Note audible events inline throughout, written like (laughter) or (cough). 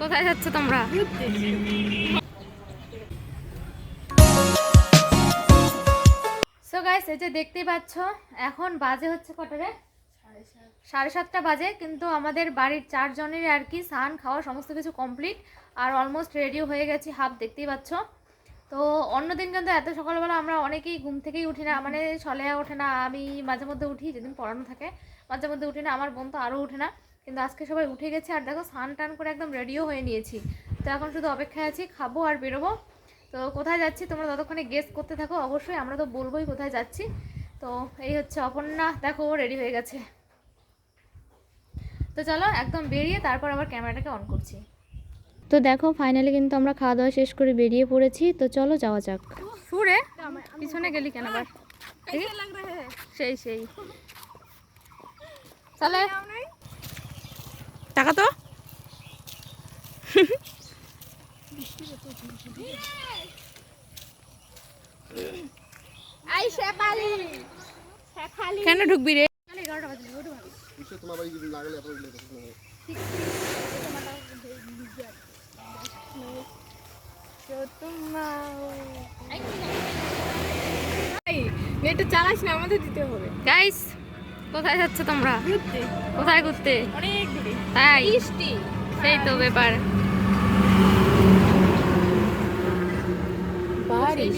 কোথায় যাচ্ছ তোমরা? সো গাইস এই যে দেখতেই পাচ্ছ, এখন বাজে হচ্ছে কটা রে সাড়ে সাতটা বাজে, কিন্তু আমাদের বাড়ির চারজনের আর কি স্নান খাওয়া সমস্ত কিছু কমপ্লিট আর অলমোস্ট রেডিও হয়ে গেছি হাফ দেখতেই পাচ্ছ। তো অন্যদিন কিন্তু এত সকালবেলা আমরা অনেকেই ঘুম থেকেই উঠি না মানে সলেয়া ওঠে না, আমি মাঝে মধ্যে উঠি, যেদিন পড়ানো থাকে, মাঝে মধ্যে উঠি না, আমার বোন তো আরও উঠে না। কিন্তু আজকে সবাই উঠে গেছে আর দেখো স্নান টান করে একদম রেডিও হয়ে নিয়েছি। তো এখন শুধু অপেক্ষায় আছি খাব আর বেরোবো। তো কোথায় যাচ্ছি তোমরা ততক্ষণে গেস করতে থাকো অবশ্যই আমরা তো বলবোই কোথায় যাচ্ছি। তো এই হচ্ছে অপর্ণা দেখো রেডি হয়ে গেছে। তো চলো একদম বেরিয়ে তারপর আবার ক্যামেরাটাকে অন করছি। তো দেখো ফাইনালি কিন্তু আমরা খাওয়া দাওয়া শেষ করে বেরিয়ে পড়েছি। তো চলো যাওয়া যাক। সুরে পিছনে গেলি কেন আবার? সেই সেই। চলে। টাকা তো? কেন ঢুকবি রে? তোমার না গেলে এত নেটটা চালাস না আমাদের দিতে হবে। গাইস কোথায় যাচ্ছ তোমরা? কোথায় ঘুরতে? তাই? সেই তো ব্যাপার। বারিশ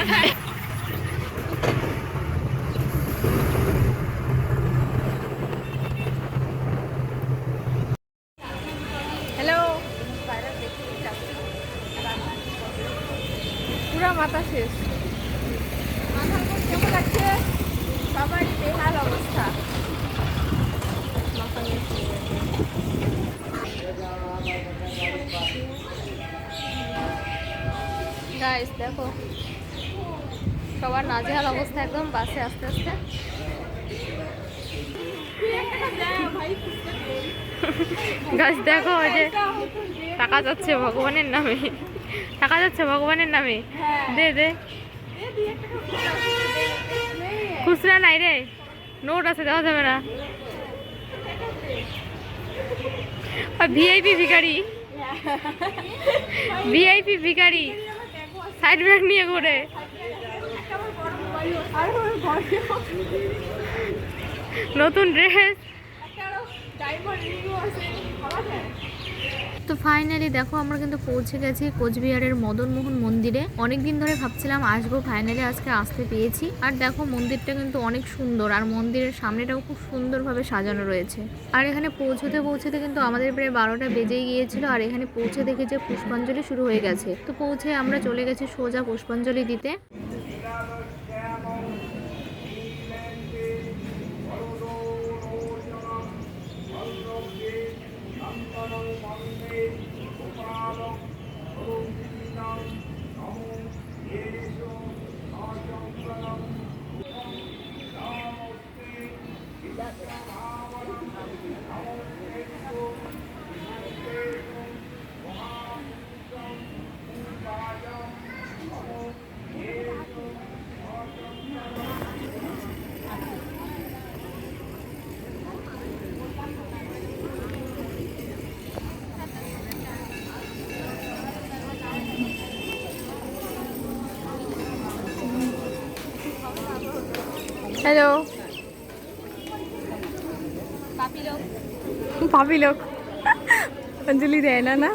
ক্যামেরা হ্যালো পুরা মাথা শেষ। মাথার উপর কেমন লাগছে? সবারই বেহাল অবস্থা। গাইস দেখো। সবার নাজেহাল অবস্থা একদম বাসে আস্তে আস্তে। গাছ দেখো ওই যে টাকা যাচ্ছে ভগবানের নামে। টাকা যাচ্ছে ভগবানের নামে। দে দে। খুচরা। নাই রে। নোট আছে দেওয়া যাবে না। ভিআইপি ভিখারি। ভিআইপি ভিখারি। সাইড ব্যাগ নিয়ে ঘুরে। নতুন ড্রেস তো ফাইনালি দেখো, আমরা কিন্তু পৌঁছে গেছি কোচবিহারের মদনমোহন মন্দিরে। অনেক দিন ধরে ভাবছিলাম আসব ফাইনালি আজকে আসতে পেয়েছি। আর দেখো, মন্দিরটা কিন্তু অনেক সুন্দর, আর মন্দিরের সামনেটাও খুব সুন্দরভাবে সাজানো রয়েছে। আর এখানে পৌঁছতে পৌঁছতে কিন্তু আমাদের প্রায় বারোটা বেজেই গিয়েছিল, আর এখানে পৌঁছে দেখে যে পুষ্পাঞ্জলি শুরু হয়ে গেছে। তো পৌঁছে আমরা চলে গেছি সোজা পুষ্পাঞ্জলি দিতে। হ্যালো পাপি লোক অঞ্জলি দেয় না না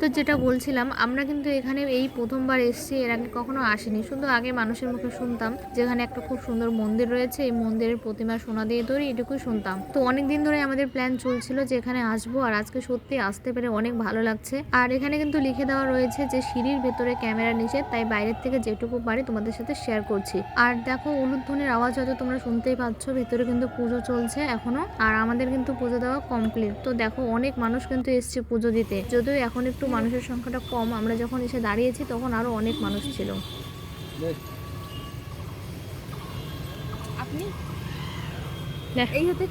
তো যেটা বলছিলাম, আমরা কিন্তু এখানে এই প্রথমবার এসেছি, এর আগে কখনো আসিনি। শুধু আগে মানুষের মুখে শুনতাম, যেখানে একটা খুব সুন্দর মন্দির রয়েছে, এই মন্দিরের প্রতিমা সোনা দিয়ে তৈরি, এটুকুই শুনতাম। তো অনেক দিন ধরে আমাদের প্ল্যান চলছিল যে এখানে আসব, আর আজকে সত্যি আসতে পেরে অনেক ভালো লাগছে। আর এখানে কিন্তু লিখে দেওয়া রয়েছে যে, সিঁড়ির ভেতরে ক্যামেরা নিষেধ, তাই বাইরের থেকে যেটুকু পারি তোমাদের সাথে শেয়ার করছি। আর দেখো, উলুধ্বনির আওয়াজ হয়তো তোমরা শুনতেই পাচ্ছ, ভেতরে কিন্তু পুজো চলছে এখনও, আর আমাদের কিন্তু পুজো দেওয়া কমপ্লিট তো দেখো, অনেক মানুষ কিন্তু এসছে পুজো দিতে, যদিও এখন একটু মানুষের সংখ্যাটা কম আমরা যখন এসে দাঁড়িয়েছি তখন আরও অনেক মানুষ ছিল। আপনি? এই হতে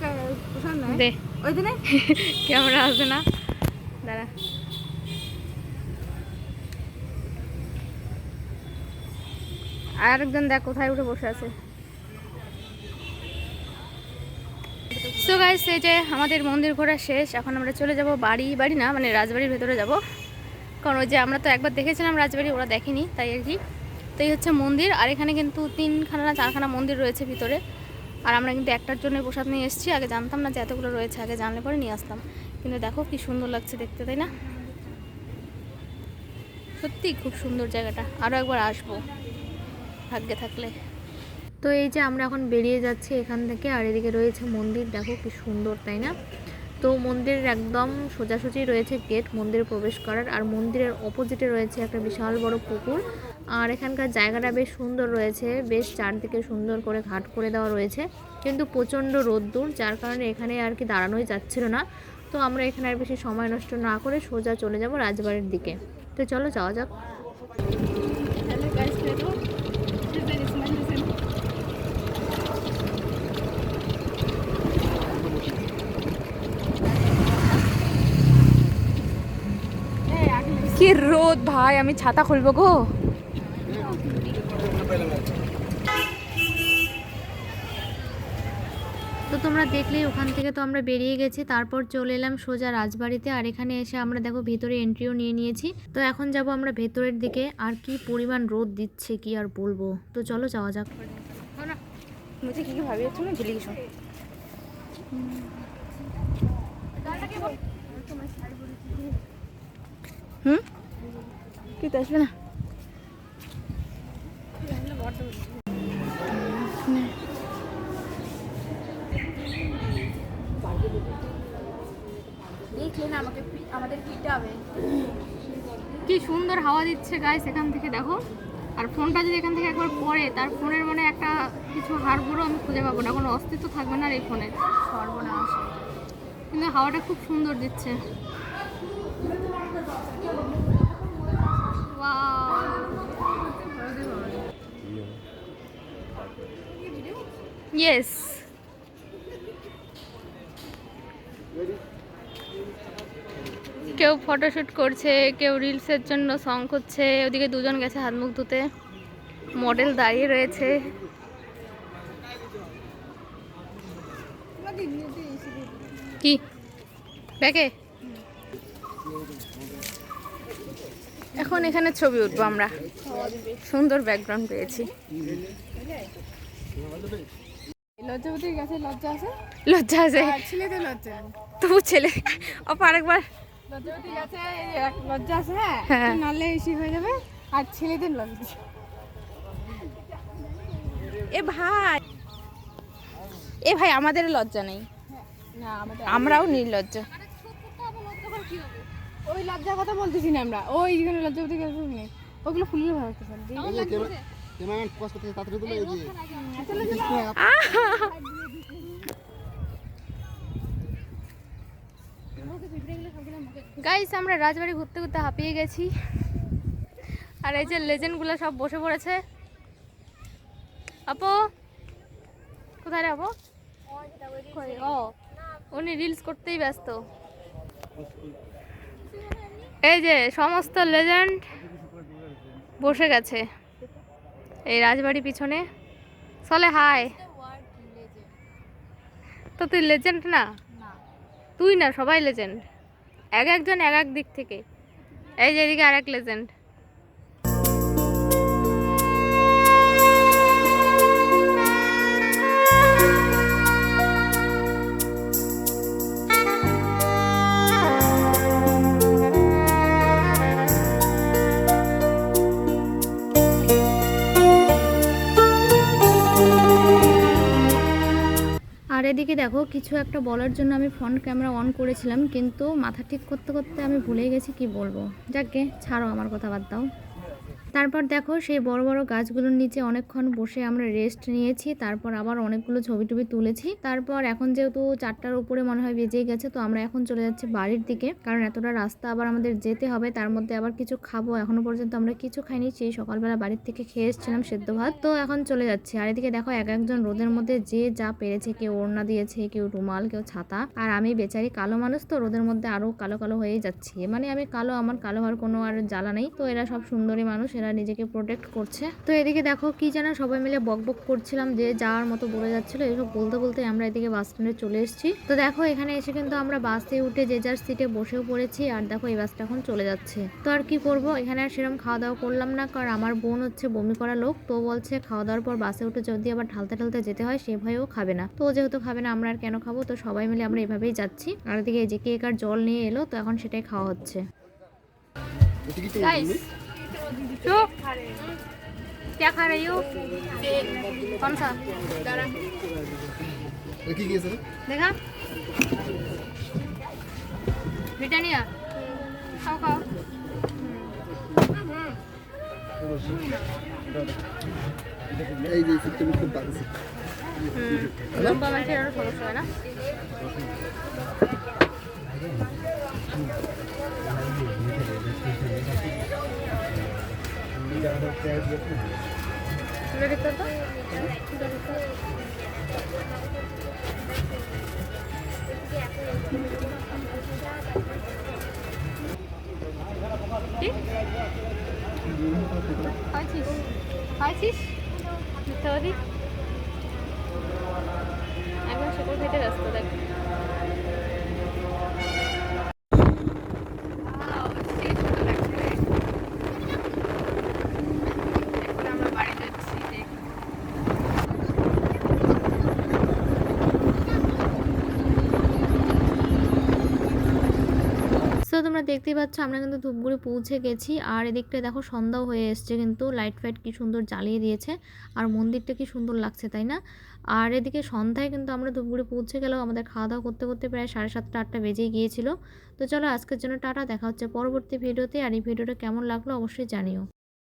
দে। ওই দিনে? (laughs) ক্যামেরা আসবে না? দাঁড়া। আর একজন দেখ কোথায় উঠে বসে আছে। সো গাইস এই যে আমাদের মন্দির ঘোরা শেষ এখন আমরা চলে যাব বাড়ি বাড়ি না মানে রাজবাড়ির ভেতরে যাব। কারণ ওই যে আমরা তো একবার দেখেছিলাম রাজবাড়ি, ওরা দেখেনি, তাই আর কি। তো এই হচ্ছে মন্দির, আর এখানে কিন্তু তিনখানা না চারখানা মন্দির রয়েছে ভিতরে। আর আমরা কিন্তু একটার জন্য প্রসাদ নিয়ে এসেছি, আগে জানতাম না যে এতগুলো রয়েছে, আগে জানলে পরে নিয়ে আসতাম। কিন্তু দেখো কি সুন্দর লাগছে দেখতে, তাই না? সত্যি খুব সুন্দর জায়গাটা আরও একবার আসব ভাগ্যে থাকলে। তো এই যে আমরা এখন বেরিয়ে যাচ্ছি এখান থেকে, আর এদিকে রয়েছে মন্দির, দেখো কি সুন্দর, তাই না? তো মন্দিরের একদম সোজাসুজি রয়েছে গেট মন্দিরে প্রবেশ করার, আর মন্দিরের অপোজিটে রয়েছে একটা বিশাল বড় পুকুর। আর এখানকার জায়গাটা বেশ সুন্দর রয়েছে, বেশ চারদিকে সুন্দর করে ঘাট করে দেওয়া রয়েছে, কিন্তু প্রচণ্ড রোদ্দুর, যার কারণে এখানে আর কি দাঁড়ানোই যাচ্ছিল না। তো আমরা এখানে আর বেশি সময় নষ্ট না করে সোজা চলে যাব রাজবাড়ির দিকে। তো চলো যাওয়া যাক হ্যালো গাইস দেখো দিস ইজ মাই লিসেন কি রোদ ভাই আমি ছাতা খুলবো গো। তো তোমরা দেখলেই ওখান থেকে তো আমরা বেরিয়ে গেছি তারপর চলে এলাম সোজা রাজবাড়িতে আর এখানে এসে আমরা দেখো ভেতরে এন্ট্রিও নিয়ে নিয়েছি। তো এখন যাব আমরা ভেতরের দিকে আর কি পরিমাণ রোদ দিচ্ছে কি আর বলব। তো চলো যাওয়া যাক। মুঝে কি কি ভাবিয়েছো না হুম? কি তো আসবে না? দেখলে আমাকে পি- আমাদের পিটাবে কি সুন্দর হাওয়া দিচ্ছে গাইস এখান থেকে দেখো। আর ফোনটা যদি এখান থেকে একবার পড়ে তার ফোনের মানে একটা কিছু হাড়গুলো আমি খুঁজে পাবো না। কোনো অস্তিত্ব থাকবে না আর এই ফোনের সর্বনাশ। কিন্তু হাওয়াটা খুব সুন্দর দিচ্ছে। ইয়েস কেউ ফটোশুট করছে, কেউ রিলসের জন্য সং করছে, ওদিকে দুজন গেছে হাত মুখ ধুতে। মডেল দাঁড়িয়ে রয়েছে। কি? ব্যাগে এখন এখানে ছবি উঠবো আমরা। সুন্দর ব্যাকগ্রাউন্ড পেয়েছি। লজ্জাবতীর কাছে লজ্জা আছে? লজ্জা আছে আর ছেলেদের লজ্জা। তবু ছেলে অপা আরেকবার। লজ্জাবতীর কাছে এই লজ্জা আছে হ্যাঁ? হ্যাঁ। হয়ে যাবে আর ছেলেদের লজ্জা। এ ভাই। এ ভাই আমাদের লজ্জা নেই। না আমরাও নির্লজ্জ। ওই লজ্জার কথা বলতেছি না আমরা। ওই যেখানে লজ্জাবতীর কাছে নেই। ওগুলো ফুলিয়ে ভালো যে ক্যামেরাম্যান ফোকাস করতেছে তাড়াতাড়ি তুলে এই যে। গাইস আমরা রাজবাড়ি ঘুরতে ঘুরতে হাঁপিয়ে গেছি। আর এই যে লেজেন্ডগুলো সব বসে পড়েছে। আপু কোথায় রে আপু? ও উনি রিলস করতেই ব্যস্ত। এই যে সমস্ত লেজেন্ড বসে গেছে। এই রাজবাড়ি পিছনে। চলে হাই তো তুই লেজেন্ড না? তুই না সবাই লেজেন্ড এক একজন এক এক দিক থেকে। এই যে এদিকে আর এক লেজেন্ড আর এদিকে দেখো, কিছু একটা বলার জন্য আমি ফ্রন্ট ক্যামেরা অন করেছিলাম, কিন্তু মাথা ঠিক করতে করতে আমি ভুলে গেছি, কি বলব? যাকে ছাড়ো আমার কথা বাদ দাও। তারপর দেখো সেই বড় বড় গাছগুলোর নিচে অনেকক্ষণ বসে আমরা রেস্ট নিয়েছি, তারপর আবার অনেকগুলো ছবি টবি তুলেছি। তারপর এখন যেহেতু চারটার উপরে মনে হয় বেজেই গেছে, তো আমরা এখন চলে যাচ্ছি বাড়ির দিকে। কারণ এতটা রাস্তা আবার আমাদের যেতে হবে, তার মধ্যে আবার কিছু খাব। এখনও পর্যন্ত আমরা কিছু খাইনি, সেই সকালবেলা বাড়ির থেকে খেয়ে এসেছিলাম সেদ্ধ ভাত। তো এখন চলে যাচ্ছি। আর এদিকে দেখো এক একজন রোদের মধ্যে যে যা পেরেছে, কেউ ওড়না দিয়েছে, কেউ রুমাল, কেউ ছাতা। আর আমি বেচারি কালো মানুষ, তো রোদের মধ্যে আরও কালো কালো হয়েই যাচ্ছি। মানে আমি কালো, আমার কালো হওয়ার কোনো আর জ্বালা নেই। তো এরা সব সুন্দরী মানুষ, এরা নিজেকে প্রোটেক্ট করছে। তো এদিকে দেখো কি যেন সবাই মিলে বক বক করছিলাম যে যাওয়ার মতো বলে যাচ্ছিল। এসব বলতে বলতে আমরা এদিকে বাস স্ট্যান্ডে চলে এসেছি। তো দেখো এখানে এসে কিন্তু আমরা বাসে উঠে যে যার সিটে বসেও পড়েছি আর দেখো এই বাসটা এখন চলে যাচ্ছে। তো আর কি করব? এখানে আর সেরকম খাওয়া দাওয়া করলাম না কারণ আমার বোন হচ্ছে বমি করা লোক। তো বলছে খাওয়া দাওয়ার পর বাসে উঠে যদি আবার ঢালতে ঢালতে যেতে হয় সে ভয়েও খাবে না। তো ও যেহেতু খাবে না আমরা আর কেন খাব? তো সবাই মিলে আমরা এভাবেই যাচ্ছি। আর এদিকে এই যে কেক আর জল নিয়ে এলো তো এখন সেটাই খাওয়া হচ্ছে। टिकट गाइस चुप क्या खा रही हो कौन सा কি গিয়েছে देखा ब्रिटानिया खाओ खाओ এই যে সিস্টেম খুব বাজে লম্বা মাছের আরো সমস্যা হয় না তুলে দিতে খাইছিস খাইছিস মিথ্যাবাদী একদম শুকুর খেতে ব্যস্ত দেখ সো তোমরা দেখতেই পাচ্ছ, আমরা কিন্তু ধূপগুড়ি পৌঁছে গেছি। আর এদিকটা দেখো সন্ধ্যাও হয়ে এসছে কিন্তু লাইট ফাইট কি সুন্দর জ্বালিয়ে দিয়েছে। আর মন্দিরটা কি সুন্দর লাগছে, তাই না? আর এদিকে সন্ধ্যায় কিন্তু আমরা ধূপগুড়ি পৌঁছে গেলেও আমাদের খাওয়া দাওয়া করতে করতে প্রায় সাড়ে সাতটা, আটটা বেজেই গিয়েছিল। তো চলো আজকের জন্য টাটা, দেখা হচ্ছে পরবর্তী ভিডিওতে। আর এই ভিডিওটা কেমন লাগল অবশ্যই জানিও।